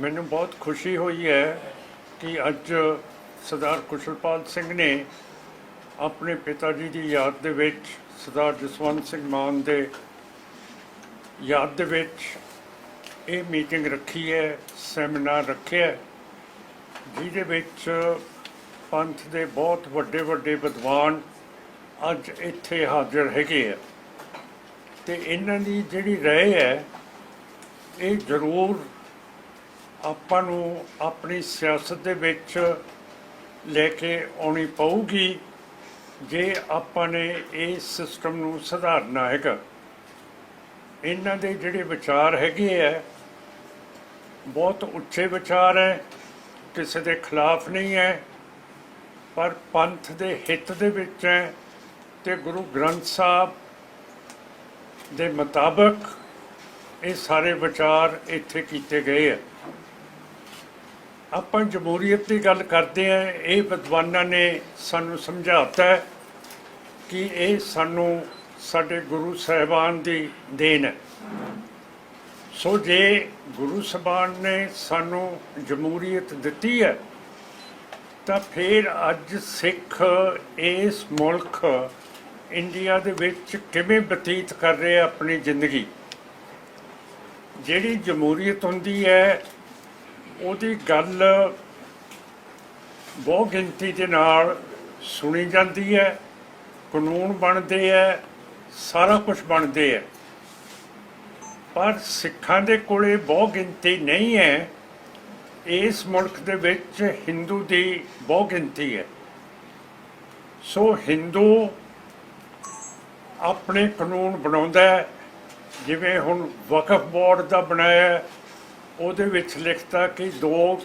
ਮੈਨੂੰ ਬਹੁਤ ਖੁਸ਼ੀ ਹੋਈ ਹੈ ਕਿ ਅੱਜ ਸਰਦਾਰ ਕੁਸ਼ਲਪਾਲ ਸਿੰਘ ਨੇ ਆਪਣੇ ਪਿਤਾ ਜੀ ਦੀ ਯਾਦ ਦੇ ਵਿੱਚ ਸਰਦਾਰ ਜਸਵੰਤ ਸਿੰਘ ਮਾਨ ਦੇ ਯਾਦ ਦੇ ਵਿੱਚ ਇਹ ਮੀਟਿੰਗ ਰੱਖੀ ਹੈ, ਸੈਮੀਨਾਰ ਰੱਖਿਆ ਜਿਹਦੇ ਵਿੱਚ ਪੰਥ ਦੇ ਬਹੁਤ ਵੱਡੇ ਵੱਡੇ ਵਿਦਵਾਨ ਅੱਜ ਇੱਥੇ ਹਾਜ਼ਰ ਹੈਗੇ ਆ। ਤੇ ਇਹਨਾਂ ਦੀ ਜਿਹੜੀ ਰਹਿ ਹੈ, ਇਹ ਜ਼ਰੂਰ ਆਪਾਂ ਨੂੰ ਆਪਣੀ ਸਿਆਸਤ ਦੇ ਵਿੱਚ ਲੈ ਕੇ ਆਉਣੀ ਪਊਗੀ ਜੇ ਆਪਾਂ ਨੇ ਇਸ ਸਿਸਟਮ ਨੂੰ ਸੁਧਾਰਨਾ ਹੈਗਾ। ਇਹਨਾਂ ਦੇ ਜਿਹੜੇ ਵਿਚਾਰ ਹੈਗੇ ਆ, ਬਹੁਤ ਉੱਚੇ ਵਿਚਾਰ ਹੈ, ਕਿਸੇ ਦੇ ਖਿਲਾਫ ਨਹੀਂ ਹੈ, ਪਰ ਪੰਥ ਦੇ ਹਿੱਤ ਦੇ ਵਿੱਚ ਹੈ ਤੇ ਗੁਰੂ ਗ੍ਰੰਥ ਸਾਹਿਬ ਦੇ ਮੁਤਾਬਕ ਇਹ ਸਾਰੇ ਵਿਚਾਰ ਇੱਥੇ ਕੀਤੇ ਗਏ ਆ। ਆਪਾਂ ਜਮਹੂਰੀਅਤ ਦੀ ਗੱਲ ਕਰਦੇ ਆ ਇਹ ਵਿਦਵਾਨਾਂ ਨੇ ਸਾਨੂੰ ਸਮਝਾਤਾ ਹੈ ਕਿ ਇਹ ਸਾਨੂੰ ਸਾਡੇ ਗੁਰੂ ਸਾਹਿਬਾਨ ਦੀ ਦੇਣ ਹੈ। ਸੋ ਜੇ ਗੁਰੂ ਸਾਹਿਬਾਨ ਨੇ ਸਾਨੂੰ ਜਮਹੂਰੀਅਤ ਦਿੱਤੀ ਹੈ, ਤਾਂ ਫਿਰ ਅੱਜ ਸਿੱਖ ਇਸ ਮੁਲਕ ਇੰਡੀਆ ਦੇ ਵਿੱਚ ਕਿਵੇਂ ਬਤੀਤ ਕਰ ਰਹੇ ਆ ਆਪਣੀ ਜ਼ਿੰਦਗੀ? ਜਿਹੜੀ ਜਮਹੂਰੀਅਤ ਹੁੰਦੀ ਹੈ ਉਹਦੀ ਗੱਲ ਬਹੁ ਗਿਣਤੀ ਦੇ ਨਾਲ ਸੁਣੀ ਜਾਂਦੀ ਹੈ, ਕਾਨੂੰਨ ਬਣਦੇ ਹੈ, ਸਾਰਾ ਕੁਝ ਬਣਦੇ ਹੈ। ਪਰ ਸਿੱਖਾਂ ਦੇ ਕੋਲੇ ਬਹੁ ਗਿਣਤੀ ਨਹੀਂ ਹੈ। ਇਸ ਮੁਲਕ ਦੇ ਵਿੱਚ ਹਿੰਦੂ ਦੀ ਬਹੁ ਗਿਣਤੀ ਹੈ। ਸੋ ਹਿੰਦੂ ਆਪਣੇ ਕਾਨੂੰਨ ਬਣਾਉਂਦਾ ਜਿਵੇਂ ਹੁਣ ਵਕਫ ਬੋਰਡ ਦਾ ਬਣਾਇਆ ਉਹਦੇ ਵਿੱਚ ਲਿਖਤਾ ਕਿ ਦੋ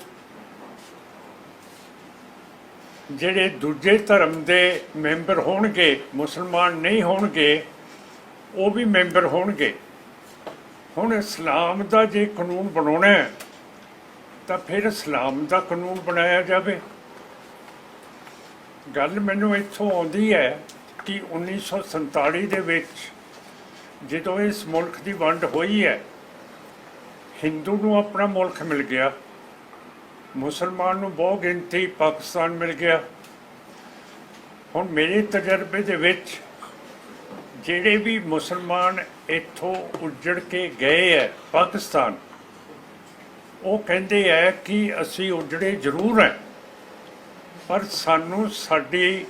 ਜਿਹੜੇ ਦੂਜੇ ਧਰਮ ਦੇ ਮੈਂਬਰ ਹੋਣਗੇ, ਮੁਸਲਮਾਨ ਨਹੀਂ ਹੋਣਗੇ, ਉਹ ਵੀ ਮੈਂਬਰ ਹੋਣਗੇ। ਹੁਣ ਇਸਲਾਮ ਦਾ ਜੇ ਕਾਨੂੰਨ ਬਣਾਉਣਾ ਹੈ, ਤਾਂ ਫਿਰ ਇਸਲਾਮ ਦਾ ਕਾਨੂੰਨ ਬਣਾਇਆ ਜਾਵੇ। ਗੱਲ ਮੈਨੂੰ ਇੱਥੋਂ ਆਉਂਦੀ ਹੈ ਕਿ 1947 ਦੇ ਵਿੱਚ ਜਦੋਂ ਇਸ ਮੁਲਕ ਦੀ ਵੰਡ ਹੋਈ ਹੈ ਹਿੰਦੂ ਨੂੰ ਆਪਣਾ ਮੁਲਕ ਮਿਲ ਗਿਆ। ਮੁਸਲਮਾਨ ਨੂੰ ਬਹੁ ਗਿਣਤੀ ਪਾਕਿਸਤਾਨ ਮਿਲ ਗਿਆ। ਹੁਣ ਮੇਰੇ ਤਜਰਬੇ ਦੇ ਵਿੱਚ ਜਿਹੜੇ ਵੀ ਮੁਸਲਮਾਨ ਇੱਥੋਂ ਉੱਜੜ ਕੇ ਗਏ ਹੈ ਪਾਕਿਸਤਾਨ, ਉਹ ਕਹਿੰਦੇ ਹੈ ਕਿ ਅਸੀਂ ਉੱਜੜੇ ਜ਼ਰੂਰ ਹੈ, ਪਰ ਸਾਨੂੰ ਸਾਡੀ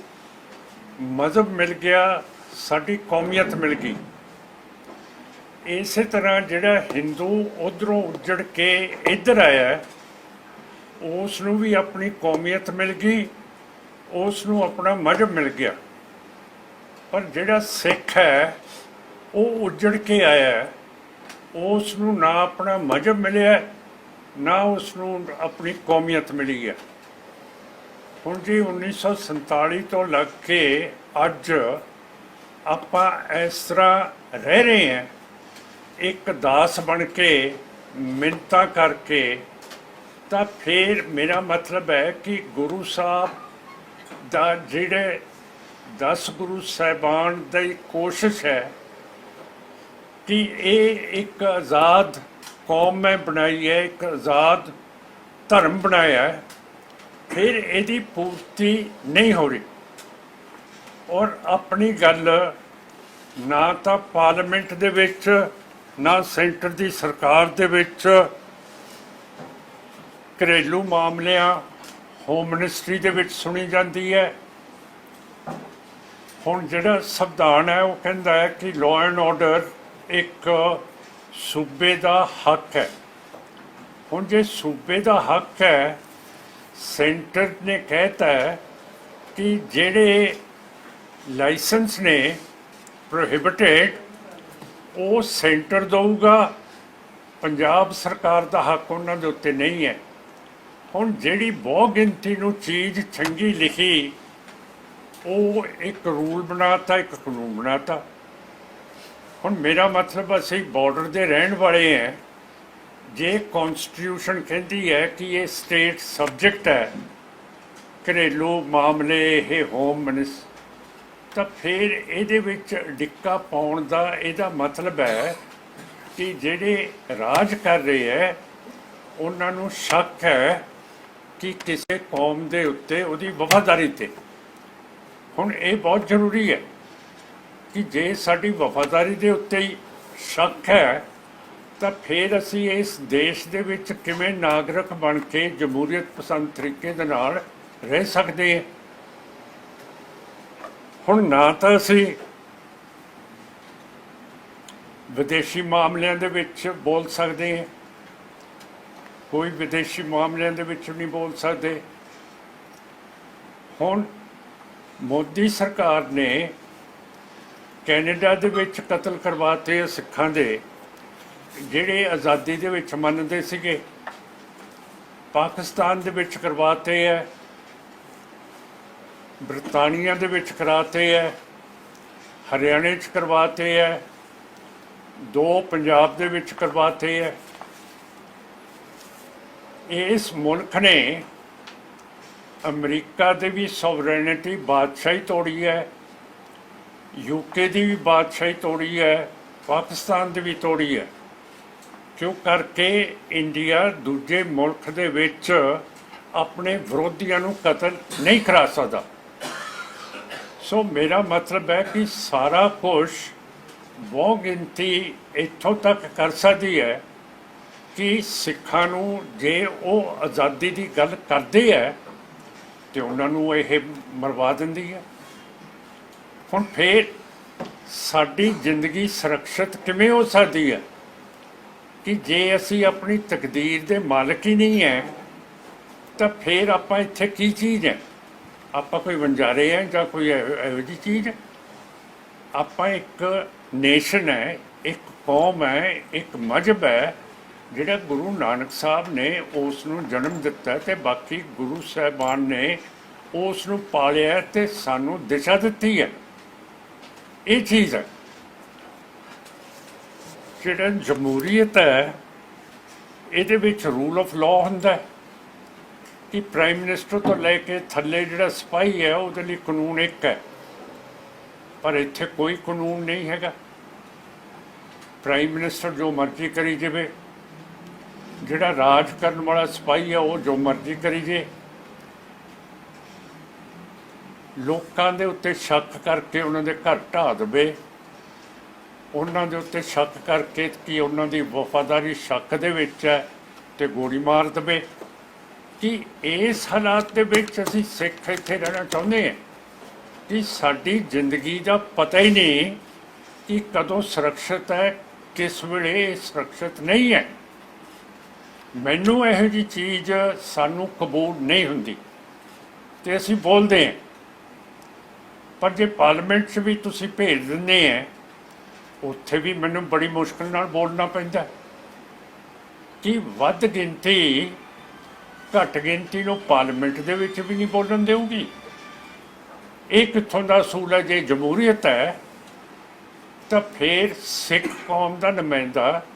ਮਜ਼ਹਬ ਮਿਲ ਗਿਆ, ਸਾਡੀ ਕੌਮੀਅਤ ਮਿਲ ਗਈ। ਇਸੇ ਤਰ੍ਹਾਂ ਜਿਹੜਾ ਹਿੰਦੂ ਉਧਰੋਂ ਉੱਜੜ ਕੇ ਇੱਧਰ ਆਇਆ ਉਸ ਨੂੰ ਵੀ ਆਪਣੀ ਕੌਮੀਅਤ ਮਿਲ ਗਈ ਉਸ ਨੂੰ ਆਪਣਾ ਮਜ਼ਹਬ ਮਿਲ ਗਿਆ। ਪਰ ਜਿਹੜਾ ਸਿੱਖ ਹੈ, ਉਹ ਉੱਜੜ ਕੇ ਆਇਆ ਉਸ ਨੂੰ ਨਾ ਆਪਣਾ ਮਜ਼ਹਬ ਮਿਲਿਆ, ਨਾ ਉਸ ਨੂੰ ਆਪਣੀ ਕੌਮੀਅਤ ਮਿਲੀ ਹੈ। ਹੁਣ ਜੀ 1947 ਤੋਂ ਲੱਗ ਕੇ ਅੱਜ ਆਪਾਂ ਇਸ ਤਰ੍ਹਾਂ ਰਹਿ ਰਹੇ ਹਾਂ ਇੱਕ ਦਾਸ ਬਣ ਕੇ ਮਿੰਤਾ ਕਰਕੇ, ਤਾਂ ਫਿਰ ਮੇਰਾ ਮਤਲਬ ਹੈ ਕਿ ਗੁਰੂ ਸਾਹਿਬ ਦਾ ਜਿਹੜੇ 10 ਗੁਰੂ ਸਾਹਿਬਾਨ ਦੀ ਕੋਸ਼ਿਸ਼ ਹੈ ਕਿ ਇਹ ਇੱਕ ਆਜ਼ਾਦ ਕੌਮ ਮੈਂ ਬਣਾਈ ਹੈ, ਇੱਕ ਆਜ਼ਾਦ ਧਰਮ ਬਣਾਇਆ ਹੈ, ਫਿਰ ਇਹਦੀ ਪੂਰਤੀ ਨਹੀਂ ਹੋ ਰਹੀ। ਔਰ ਆਪਣੀ ਗੱਲ ਨਾ ਤਾਂ ਪਾਰਲੀਮੈਂਟ ਦੇ ਵਿੱਚ ਨਾ ਸੈਂਟਰ ਦੀ ਸਰਕਾਰ ਦੇ ਵਿੱਚ ਘਰੇਲੂ ਮਾਮਲਿਆਂ ਹੋਮ ਮਿਨਿਸਟਰੀ ਦੇ ਵਿੱਚ ਸੁਣੀ ਜਾਂਦੀ ਹੈ। ਹੁਣ ਜਿਹੜਾ ਸੰਵਿਧਾਨ ਹੈ, ਉਹ ਕਹਿੰਦਾ ਹੈ ਕਿ ਲਾਅ ਐਂਡ ਆਰਡਰ ਇੱਕ ਸੂਬੇ ਦਾ ਹੱਕ ਹੈ। ਹੁਣ ਜੇ ਸੂਬੇ ਦਾ ਹੱਕ ਹੈ, ਸੈਂਟਰ ਨੇ ਕਹਿਤਾ ਹੈ ਕਿ ਜਿਹੜੇ ਲਾਇਸੈਂਸ ਨੇ ਪ੍ਰੋਹਿਬਿਟਡ ਉਹ ਸੈਂਟਰ ਦਊਗਾ। ਪੰਜਾਬ ਸਰਕਾਰ ਦਾ ਹੱਕ ਉਹਨਾਂ ਦੇ ਉੱਤੇ ਨਹੀਂ ਹੈ। ਹੁਣ ਜਿਹੜੀ ਬਹੁ ਗਿਣਤੀ ਨੂੰ ਚੀਜ਼ ਚੰਗੀ ਲਿਖੀ, ਉਹ ਇੱਕ ਰੂਲ ਬਣਾਤਾ, ਇੱਕ ਕਾਨੂੰਨ ਬਣਾਤਾ। ਹੁਣ ਮੇਰਾ ਮਤਲਬ ਅਸੀਂ ਬਾਰਡਰ ਦੇ ਰਹਿਣ ਵਾਲੇ ਹਾਂ। ਜੇ ਕਨਸਟੀਟਿਊਸ਼ਨ ਕਹਿੰਦੀ ਹੈ ਕਿ ਇਹ ਸਟੇਟ ਸਬਜੈਕਟ ਹੈ, ਘਰੇਲੂ ਮਾਮਲੇ, ਇਹ ਹੋਮ ਮਿਨਿਸ ਤਾਂ ਫਿਰ ਇਹਦੇ ਵਿੱਚ ਡਿੱਕਾ ਪਾਉਣ ਦਾ ਇਹਦਾ ਮਤਲਬ ਹੈ ਕਿ ਜਿਹੜੇ ਰਾਜ ਕਰ ਰਹੇ ਹੈ, ਉਹਨਾਂ ਨੂੰ ਸ਼ੱਕ ਹੈ ਕਿ ਕਿਸੇ ਕੌਮ ਦੇ ਉੱਤੇ ਉਹਦੀ ਵਫਾਦਾਰੀ ਤੇ। ਹੁਣ ਇਹ ਬਹੁਤ ਜ਼ਰੂਰੀ ਹੈ ਕਿ ਜੇ ਸਾਡੀ ਵਫਾਦਾਰੀ ਦੇ ਉੱਤੇ ਹੀ ਸ਼ੱਕ ਹੈ, ਤਾਂ ਫਿਰ ਅਸੀਂ ਇਸ ਦੇਸ਼ ਦੇ ਵਿੱਚ ਕਿਵੇਂ ਨਾਗਰਿਕ ਬਣ ਕੇ ਜਮਹੂਰੀਅਤ ਪਸੰਦ ਤਰੀਕੇ ਦੇ ਨਾਲ ਰਹਿ ਸਕਦੇ ਹਾਂ। ਹੁਣ ਨਾ ਤਾਂ ਅਸੀਂ ਵਿਦੇਸ਼ੀ ਮਾਮਲਿਆਂ ਦੇ ਵਿੱਚ ਬੋਲ ਸਕਦੇ ਹਾਂ। ਕੋਈ ਵਿਦੇਸ਼ੀ ਮਾਮਲਿਆਂ ਦੇ ਵਿੱਚ ਨਹੀਂ ਬੋਲ ਸਕਦੇ। ਹੁਣ ਮੋਦੀ ਸਰਕਾਰ ਨੇ ਕੈਨੇਡਾ ਦੇ ਵਿੱਚ ਕਤਲ ਕਰਵਾਤੇ ਸਿੱਖਾਂ ਦੇ, ਜਿਹੜੇ ਆਜ਼ਾਦੀ ਦੇ ਵਿੱਚ ਮੰਨਦੇ ਸੀਗੇ, ਪਾਕਿਸਤਾਨ ਦੇ ਵਿੱਚ ਕਰਵਾਤੇ ਹੈ ਬ੍ਰਿਟਾਨੀਆ ਦੇ ਵਿੱਚ ਕਰਾਤੇ ਹੈ ਹਰਿਆਣੇ 'ਚ ਕਰਵਾਤੇ ਹੈ ਦੋ ਪੰਜਾਬ ਦੇ ਵਿੱਚ ਕਰਵਾਤੇ ਹੈ ਇਸ ਮੁਲਕ ਨੇ ਅਮਰੀਕਾ ਦੇ ਵੀ ਸੋਵਰੈਨਿਟੀ ਬਾਦਸ਼ਾਹੀ ਤੋੜੀ ਹੈ ਯੂਕੇ ਦੀ ਵੀ ਬਾਦਸ਼ਾਹੀ ਤੋੜੀ ਹੈ ਪਾਕਿਸਤਾਨ ਦੀ ਵੀ ਤੋੜੀ ਹੈ ਕਿਉਂ ਕਰਕੇ ਇੰਡੀਆ ਦੂਜੇ ਮੁਲਕ ਦੇ ਵਿੱਚ ਆਪਣੇ ਵਿਰੋਧੀਆਂ ਨੂੰ ਕਤਲ ਨਹੀਂ ਕਰਾ ਸਕਦਾ? ਸੋ ਮੇਰਾ ਮਤਲਬ ਹੈ ਕਿ ਸਾਰਾ ਕੁਝ ਬਹੁ ਗਿਣਤੀ ਇੱਥੋਂ ਤੱਕ ਕਰ ਸਕਦੀ ਹੈ ਕਿ ਸਿੱਖਾਂ ਨੂੰ ਜੇ ਉਹ ਆਜ਼ਾਦੀ ਦੀ ਗੱਲ ਕਰਦੇ ਹੈ ਤੇ ਉਹਨਾਂ ਨੂੰ ਇਹ ਮਰਵਾ ਦਿੰਦੀ ਹੈ। ਹੁਣ ਫੇਰ ਸਾਡੀ ਜ਼ਿੰਦਗੀ ਸੁਰੱਖਿਅਤ ਕਿਵੇਂ ਹੋ ਸਕਦੀ ਹੈ ਕਿ ਜੇ ਅਸੀਂ ਆਪਣੀ ਤਕਦੀਰ ਦੇ ਮਾਲਕ ਹੀ ਨਹੀਂ ਹੈ, ਤਾਂ ਫੇਰ ਆਪਾਂ ਇੱਥੇ ਕੀ ਚੀਜ਼ ਹੈ? ਆਪਾਂ ਕੋਈ ਵੰਜਾਰੇ ਹੈ ਜਾਂ ਕੋਈ ਇਹੋ ਇਹੋ ਜਿਹੀ ਚੀਜ਼? ਆਪਾਂ ਇੱਕ ਨੇਸ਼ਨ ਹੈ ਇੱਕ ਕੌਮ ਹੈ ਇੱਕ ਮਜਬ ਹੈ ਜਿਹੜਾ ਗੁਰੂ ਨਾਨਕ ਸਾਹਿਬ ਨੇ ਉਸ ਨੂੰ ਜਨਮ ਦਿੱਤਾ ਤੇ ਬਾਕੀ ਗੁਰੂ ਸਾਹਿਬਾਨ ਨੇ ਉਸ ਨੂੰ ਪਾਲਿਆ ਤੇ ਸਾਨੂੰ ਦਿਸ਼ਾ ਦਿੱਤੀ ਹੈ ਇਹ ਚੀਜ਼ ਹੈ ਜਿਹੜਾ ਜਮਹੂਰੀਅਤ ਹੈ ਇਹਦੇ ਵਿੱਚ ਰੂਲ ਆਫ ਲਾਅ ਹੁੰਦਾ ਹੈ ਕਿ ਪ੍ਰਾਈਮ ਮਿਨਿਸਟਰ ਤੋਂ ਲੈ ਕੇ ਥੱਲੇ ਜਿਹੜਾ ਸਿਪਾਹੀ ਹੈ ਉਹਦੇ ਲਈ ਕਾਨੂੰਨ ਇੱਕ ਹੈ। ਪਰ ਇੱਥੇ ਕੋਈ ਕਾਨੂੰਨ ਨਹੀਂ ਹੈਗਾ। ਪ੍ਰਾਈਮ ਮਿਨਿਸਟਰ ਜੋ ਮਰਜ਼ੀ ਕਰੀ ਜਾਵੇ, ਜਿਹੜਾ ਰਾਜ ਕਰਨ ਵਾਲਾ ਸਿਪਾਹੀ ਹੈ, ਉਹ ਜੋ ਮਰਜ਼ੀ ਕਰੀ ਜੇ ਲੋਕਾਂ ਦੇ ਉੱਤੇ ਸ਼ੱਕ ਕਰਕੇ ਉਹਨਾਂ ਦੇ ਘਰ ਢਾਹ ਦੇਵੇ। ਉਹਨਾਂ ਦੇ ਉੱਤੇ ਸ਼ੱਕ ਕਰਕੇ ਕਿ ਉਹਨਾਂ ਦੀ ਵਫਾਦਾਰੀ ਸ਼ੱਕ ਦੇ ਵਿੱਚ ਹੈ ਤੇ ਗੋਲੀ ਮਾਰ ਦੇਵੇ। ਕਿ ਇਸ ਹਾਲਾਤ ਦੇ ਵਿੱਚ ਅਸੀਂ ਸਿੱਖ ਇੱਥੇ ਰਹਿਣਾ ਚਾਹੁੰਦੇ ਹਾਂ ਕਿ ਸਾਡੀ ਜ਼ਿੰਦਗੀ ਦਾ ਪਤਾ ਹੀ ਨਹੀਂ ਕਿ ਕਦੋਂ ਸੁਰੱਖਿਅਤ ਹੈ, ਕਿਸ ਵੇਲੇ ਇਹ ਸੁਰੱਖਿਅਤ ਨਹੀਂ ਹੈ। ਮੈਨੂੰ ਇਹੋ ਜੀ ਚੀਜ਼ ਸਾਨੂੰ ਕਬੂਲ ਨਹੀਂ ਹੁੰਦੀ ਤੇ ਅਸੀਂ ਬੋਲਦੇ ਹਾਂ। ਪਰ ਜੇ ਪਾਰਲੀਮੈਂਟ 'ਚ ਵੀ ਤੁਸੀਂ ਭੇਜ ਦਿੰਦੇ ਆ ਉੱਥੇ ਵੀ ਮੈਨੂੰ ਬੜੀ ਮੁਸ਼ਕਲ ਨਾਲ ਬੋਲਣਾ ਪੈਂਦਾ ਕਿ ਵੱਧ ਗਿਣਤੀ ਘੱਟ ਗਿਣਤੀ ਨੂੰ ਪਾਰਲੀਮੈਂਟ ਦੇ ਵਿੱਚ ਵੀ ਨਹੀਂ ਬੋਲਣ ਦੇਊਗੀ। ਇਹ ਕਿੱਥੋਂ ਦਾ ਅਸੂਲ ਹੈ? ਜੇ ਜਮਹੂਰੀਅਤ ਹੈ, ਤਾਂ ਫਿਰ ਸਿੱਖ ਕੌਮ ਦਾ ਨੁਮਾਇੰਦਾ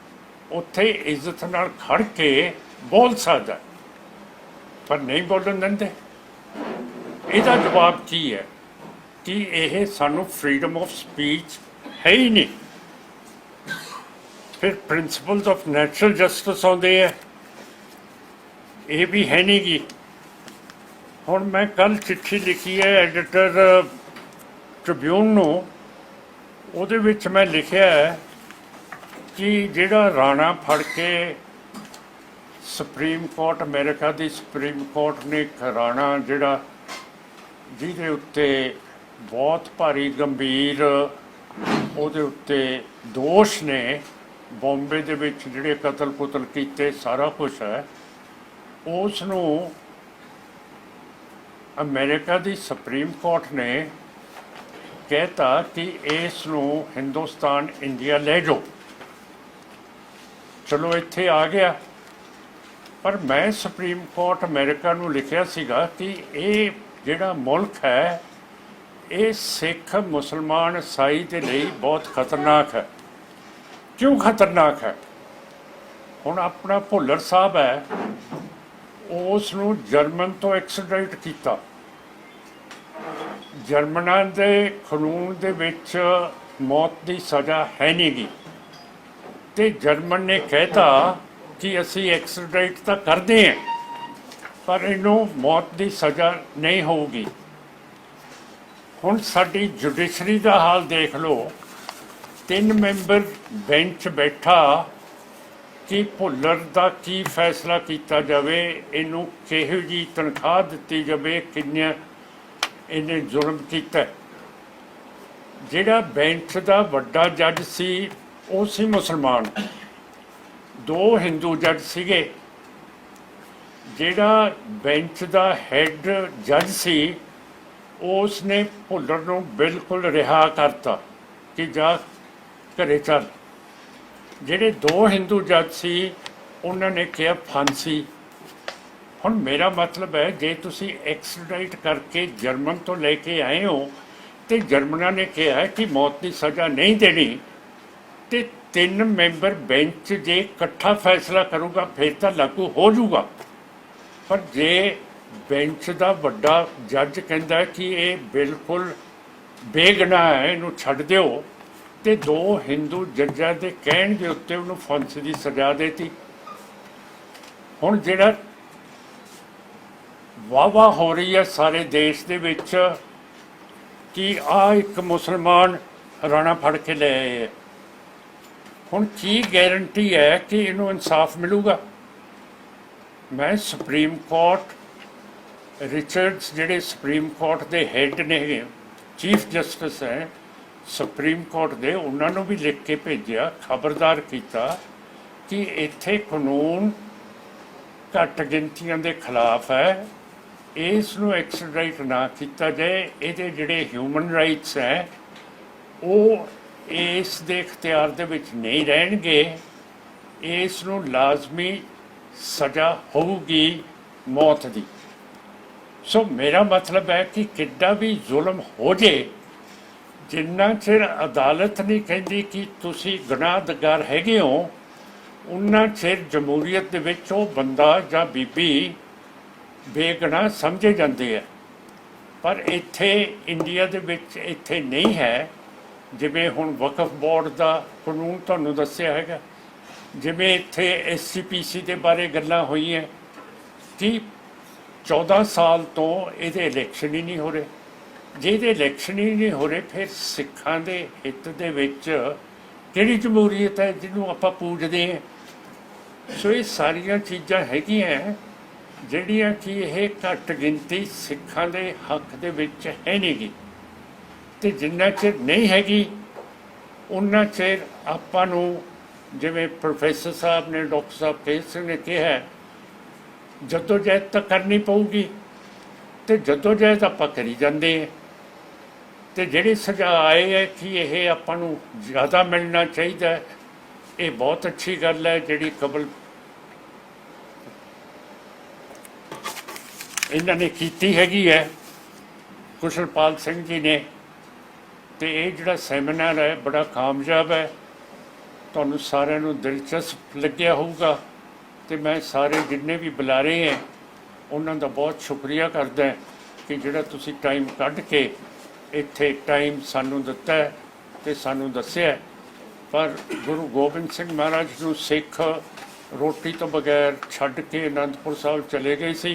ਉੱਥੇ ਇੱਜ਼ਤ ਨਾਲ ਖੜ ਕੇ ਬੋਲ ਸਕਦਾ ਪਰ ਨਹੀਂ ਬੋਲਣ ਦਿੰਦੇ। ਇਹਦਾ ਜਵਾਬ ਕੀ ਹੈ? ਕਿ ਇਹ ਸਾਨੂੰ ਫਰੀडम ਆਫ ਸਪੀਚ ਹੈ ਹੀ ਨਹੀਂ। ਫਿਰ ਪ੍ਰਿੰਸੀਪਲਸ ਆਫ ਨੈਚੁਰਲ ਜਸਟਿਸ ਆਉਂਦੇ ਆ ਇਹ ਵੀ ਹੈ ਨਹੀਂ ਗੀ। ਹੁਣ ਮੈਂ ਕੱਲ ਚਿੱਠੀ ਲਿਖੀ ਹੈ ਐਡੀਟਰ ਟ੍ਰਿਬਿਊਨ ਨੂੰ। ਉਹਦੇ ਵਿੱਚ ਮੈਂ ਲਿਖਿਆ ਹੈ ਕਿ ਜਿਹੜਾ ਰਾਣਾ ਫੜ ਕੇ ਸੁਪਰੀਮ ਕੋਰਟ, ਅਮਰੀਕਾ ਦੀ ਸੁਪਰੀਮ ਕੋਰਟ ਨੇ ਇੱਕ ਰਾਣਾ ਜਿਹੜਾ, ਜਿਹਦੇ ਉੱਤੇ ਬਹੁਤ ਭਾਰੀ ਗੰਭੀਰ, ਉਹਦੇ ਉੱਤੇ ਦੋਸ਼ ਨੇ, ਬੰਬੇ ਦੇ ਵਿੱਚ ਜਿਹੜੇ ਕਤਲ ਕੁਤਲ ਕੀਤੇ, ਸਾਰਾ ਕੁਝ ਹੈ। ਉਸ ਨੂੰ ਅਮਰੀਕਾ ਦੀ ਸੁਪਰੀਮ ਕੋਰਟ ਨੇ ਕਹਿਤਾ ਕਿ ਇਸ ਨੂੰ ਹਿੰਦੁਸਤਾਨ, ਇੰਡੀਆ ਲੈ ਜਾਓ। ਚਲੋ, ਇੱਥੇ ਆ ਗਿਆ। ਪਰ ਮੈਂ ਸੁਪਰੀਮ ਕੋਰਟ ਅਮਰੀਕਾ ਨੂੰ ਲਿਖਿਆ ਸੀਗਾ ਕਿ ਇਹ ਜਿਹੜਾ ਮੁਲਕ ਹੈ, ਇਹ ਸਿੱਖ ਮੁਸਲਮਾਨ ਈਸਾਈ ਦੇ ਲਈ ਬਹੁਤ ਖਤਰਨਾਕ ਹੈ। ਕਿਉਂ ਖਤਰਨਾਕ ਹੈ? ਹੁਣ ਆਪਣਾ ਭੁੱਲਰ ਸਾਹਿਬ ਹੈ। ਉਸ ਨੂੰ ਜਰਮਨ ਤੋਂ ਐਕਸਟ੍ਰੈਟ ਕੀਤਾ। ਜਰਮਨਾਂ ਦੇ ਕਾਨੂੰਨ ਦੇ ਵਿੱਚ ਮੌਤ ਦੀ ਸਜ਼ਾ ਹੈ ਨਹੀਂਗੀ ਤੇ ਜਰਮਨ ਨੇ ਕਹਿਤਾ ਕਿ ਅਸੀਂ ਐਕਸਟ੍ਰੈਟ ਤਾਂ ਕਰਦੇ ਹਾਂ ਪਰ ਇਹਨੂੰ ਮੌਤ ਦੀ ਸਜ਼ਾ ਨਹੀਂ ਹੋਊਗੀ। ਹੁਣ ਸਾਡੀ ਜੁਡੀਸ਼ਰੀ ਦਾ ਹਾਲ ਦੇਖ ਲਓ। ਤਿੰਨ ਮੈਂਬਰ ਬੈਂਚ ਬੈਠਾ ਕਿ ਭੁੱਲਰ ਦਾ ਕੀ ਫੈਸਲਾ ਕੀਤਾ ਜਾਵੇ? ਇਹਨੂੰ ਕਿਹੋ ਜੀ ਤਨਖਾਹ ਦਿੱਤੀ ਜਾਵੇ? ਕਿੰਨੇ ਇਹਨੇ ਜ਼ੁਲਮ ਕੀਤਾ? ਜਿਹੜਾ ਬੈਂਚ ਦਾ ਵੱਡਾ ਜੱਜ ਸੀ, ਉਹ ਸੀ ਮੁਸਲਮਾਨ। ਦੋ ਹਿੰਦੂ ਜੱਜ ਸੀਗੇ। ਜਿਹੜਾ ਬੈਂਚ ਦਾ ਹੈੱਡ ਜੱਜ ਸੀ ਉਸ ਨੇ ਭੁੱਲਰ ਨੂੰ ਬਿਲਕੁਲ ਰਿਹਾ ਕਰਤਾ ਕਿ ਜਾ ਘਰੇ ਚੱਲ। ਜਿਹੜੇ ਦੋ ਹਿੰਦੂ ਜੱਜ ਸੀ, ਉਹਨਾਂ ਨੇ ਕਿਹਾ ਫਾਂਸੀ। ਹੁਣ ਮੇਰਾ ਮਤਲਬ ਹੈ, ਜੇ ਤੁਸੀਂ ਐਕਸਟ੍ਰੈਟ ਕਰਕੇ ਜਰਮਨ ਤੋਂ ਲੈ ਕੇ ਆਏ ਹੋ, ਤੇ ਜਰਮਨਾਂ ਨੇ ਕਿਹਾ ਕਿ ਮੌਤ ਦੀ ਸਜ਼ਾ ਨਹੀਂ ਦੇਣੀ, ਤੇ ਤਿੰਨ ਮੈਂਬਰ ਬੈਂਚ ਜੇ ਇਕੱਠਾ ਫੈਸਲਾ ਕਰੂਗਾ, ਫਿਰ ਤਾਂ ਲਾਗੂ ਹੋ ਜਾਊਗਾ। ਪਰ ਜੇ ਬੈਂਚ ਦਾ ਵੱਡਾ ਜੱਜ ਕਹਿੰਦਾ ਕਿ ਇਹ ਬਿਲਕੁਲ ਬੇਗਨਾਹ ਹੈ, ਇਹਨੂੰ ਛੱਡ ਦਿਓ ਤੇ ਦੋ ਹਿੰਦੂ ਜੱਜਾਂ ਦੇ ਕਹਿਣ ਦੇ ਉੱਤੇ ਉਹਨੂੰ ਫਾਂਸੀ ਦੀ ਸਜ਼ਾ ਦੇਤੀ। ਹੁਣ ਜਿਹੜਾ ਵਾਵਾ ਹੋ ਰਹੀ ਹੈ ਸਾਰੇ ਦੇਸ਼ ਦੇ ਵਿੱਚ ਕਿ ਆ ਇੱਕ ਮੁਸਲਮਾਨ ਰਾਣਾ ਫੜ ਕੇ ਲੈ ਆਏ ਹੈ। ਹੁਣ ਕੀ ਗਾਰੰਟੀ ਹੈ ਕਿ ਇਹਨੂੰ ਇਨਸਾਫ ਮਿਲੂਗਾ? ਮੈਂ ਸੁਪਰੀਮ ਕੋਰਟ ਰਿਚਰਡਸ ਜਿਹੜੇ ਸੁਪਰੀਮ ਕੋਰਟ ਦੇ ਹੈੱਡ ਨੇ ਚੀਫ ਜਸਟਿਸ ਹੈ ਸੁਪਰੀਮ ਕੋਰਟ ਦੇ ਉਹਨਾਂ ਨੂੰ ਵੀ ਲਿਖ ਕੇ ਭੇਜਿਆ, ਖਬਰਦਾਰ ਕੀਤਾ ਕਿ ਇੱਥੇ ਕਾਨੂੰਨ ਘੱਟ ਗਿਣਤੀਆਂ ਦੇ ਖਿਲਾਫ ਹੈ। ਇਸ ਨੂੰ ਐਕਸਟ੍ਰੈਟ ਨਾ ਕੀਤਾ ਜਾਏ। ਇਹਦੇ ਜਿਹੜੇ ਹਿਊਮਨ ਰਾਈਟਸ ਹੈ, ਉਹ ਇਸ ਦੇ ਇਖਤਿਆਰ ਦੇ ਵਿੱਚ ਨਹੀਂ ਰਹਿਣਗੇ। ਇਸ ਨੂੰ ਲਾਜ਼ਮੀ ਸਜ਼ਾ ਹੋਊਗੀ ਮੌਤ ਦੀ। ਸੋ ਮੇਰਾ ਮਤਲਬ ਹੈ ਕਿ ਕਿੱਡਾ ਵੀ ਜ਼ੁਲਮ ਹੋ ਜੇ ਜਿੰਨਾ ਚਿਰ ਅਦਾਲਤ ਨਹੀਂ ਕਹਿੰਦੀ ਕਿ ਤੁਸੀਂ ਗੁਨਾਹਗਾਰ ਹੈਗੇ ਹੋ, ਉਨਾ ਚਿਰ ਜਮਹੂਰੀਅਤ ਦੇ ਵਿੱਚ ਉਹ ਬੰਦਾ ਜਾਂ ਬੀਬੀ ਬੇਗੁਨਾਹ ਸਮਝੇ ਜਾਂਦੇ ਆ। ਪਰ ਇੱਥੇ ਇੰਡੀਆ ਦੇ ਵਿੱਚ ਇੱਥੇ ਨਹੀਂ ਹੈ। ਜਿਵੇਂ ਹੁਣ ਵਕਫ ਬੋਰਡ ਦਾ ਕਾਨੂੰਨ ਤੁਹਾਨੂੰ ਦੱਸਿਆ ਹੈਗਾ। ਜਿਵੇਂ ਇੱਥੇ ਐਸਸੀਪੀਸੀ ਦੇ ਬਾਰੇ ਗੱਲਾਂ ਹੋਈਆਂ। ਕਿ 14 ਸਾਲ ਤੋਂ ਇਹਦੇ ਇਲੈਕਸ਼ਨ ਹੀ ਨਹੀਂ ਹੋ ਰਹੇ। ਜਿਹਦੇ ਇਲੈਕਸ਼ਨ ਹੀ ਨਹੀਂ ਹੋ ਰਹੇ ਫਿਰ ਸਿੱਖਾਂ ਦੇ ਹਿੱਤ ਦੇ ਵਿੱਚ ਕਿਹੜੀ ਜਮਹੂਰੀਅਤ ਹੈ ਜਿਹਨੂੰ ਆਪਾਂ ਪੂਜਦੇ ਹਾਂ? ਸੋ ਇਹ ਸਾਰੀਆਂ ਚੀਜ਼ਾਂ ਹੈਗੀਆਂ ਜਿਹੜੀਆਂ ਕਿ ਇਹ ਘੱਟ ਗਿਣਤੀ ਸਿੱਖਾਂ ਦੇ ਹੱਕ ਦੇ ਵਿੱਚ ਹੈ ਨਹੀਂਗੀ। ਤੇ ਜਿੰਨਾ ਚਿਰ ਨਹੀਂ ਹੈਗੀ ਉਹਨਾਂ ਚਿਰ ਆਪਾਂ ਨੂੰ ਜਿਵੇਂ ਪ੍ਰੋਫੈਸਰ ਸਾਹਿਬ ਨੇ ਡਾਕਟਰ ਸਾਹਿਬ ਕੇਸ ਨੇ ਕਿਹਾ ਹੈ, ਜਦੋਂ ਜਹਿਦ ਤਾਂ ਕਰਨੀ ਪਊਗੀ ਤੇ ਜਦੋਂ ਜਹਿਦ ਆਪਾਂ ਕਰੀ ਜਾਂਦੇ ਹਾਂ। ਤੇ ਜਿਹੜੀ ਸਜ਼ਾ ਆਏ ਹੈ ਕਿ ਇਹ ਆਪਾਂ ਨੂੰ ਜ਼ਿਆਦਾ ਮਿਲਣਾ ਚਾਹੀਦਾ ਇਹ ਬਹੁਤ ਅੱਛੀ ਗੱਲ ਹੈ ਜਿਹੜੀ ਕਬਲ ਇਹਨਾਂ ਨੇ ਕੀਤੀ ਹੈਗੀ ਹੈ, ਕੁਸ਼ਲਪਾਲ ਸਿੰਘ ਜੀ ਨੇ। ਤੇ ਇਹ ਜਿਹੜਾ ਸੈਮੀਨਾਰ ਹੈ, ਬੜਾ ਕਾਮਯਾਬ ਹੈ। ਤੁਹਾਨੂੰ ਸਾਰਿਆਂ ਨੂੰ ਦਿਲਚਸਪ ਲੱਗਿਆ ਹੋਊਗਾ। ਤੇ ਮੈਂ ਸਾਰੇ ਜਿੰਨੇ ਵੀ ਬੁਲਾਰੇ ਹੈ, ਉਹਨਾਂ ਦਾ ਬਹੁਤ ਸ਼ੁਕਰੀਆ ਕਰਦਾ ਕਿ ਜਿਹੜਾ ਤੁਸੀਂ ਟਾਈਮ ਕੱਢ ਕੇ ਇੱਥੇ ਟਾਈਮ ਸਾਨੂੰ ਦਿੱਤਾ ਹੈ ਤੇ ਸਾਨੂੰ ਦੱਸਿਆ ਪਰ ਗੁਰੂ ਗੋਬਿੰਦ ਸਿੰਘ ਮਹਾਰਾਜ ਨੂੰ ਸਿੱਖ ਰੋਟੀ ਤੋਂ ਬਗੈਰ ਛੱਡ ਕੇ ਅਨੰਦਪੁਰ ਸਾਹਿਬ ਚਲੇ ਗਏ ਸੀ।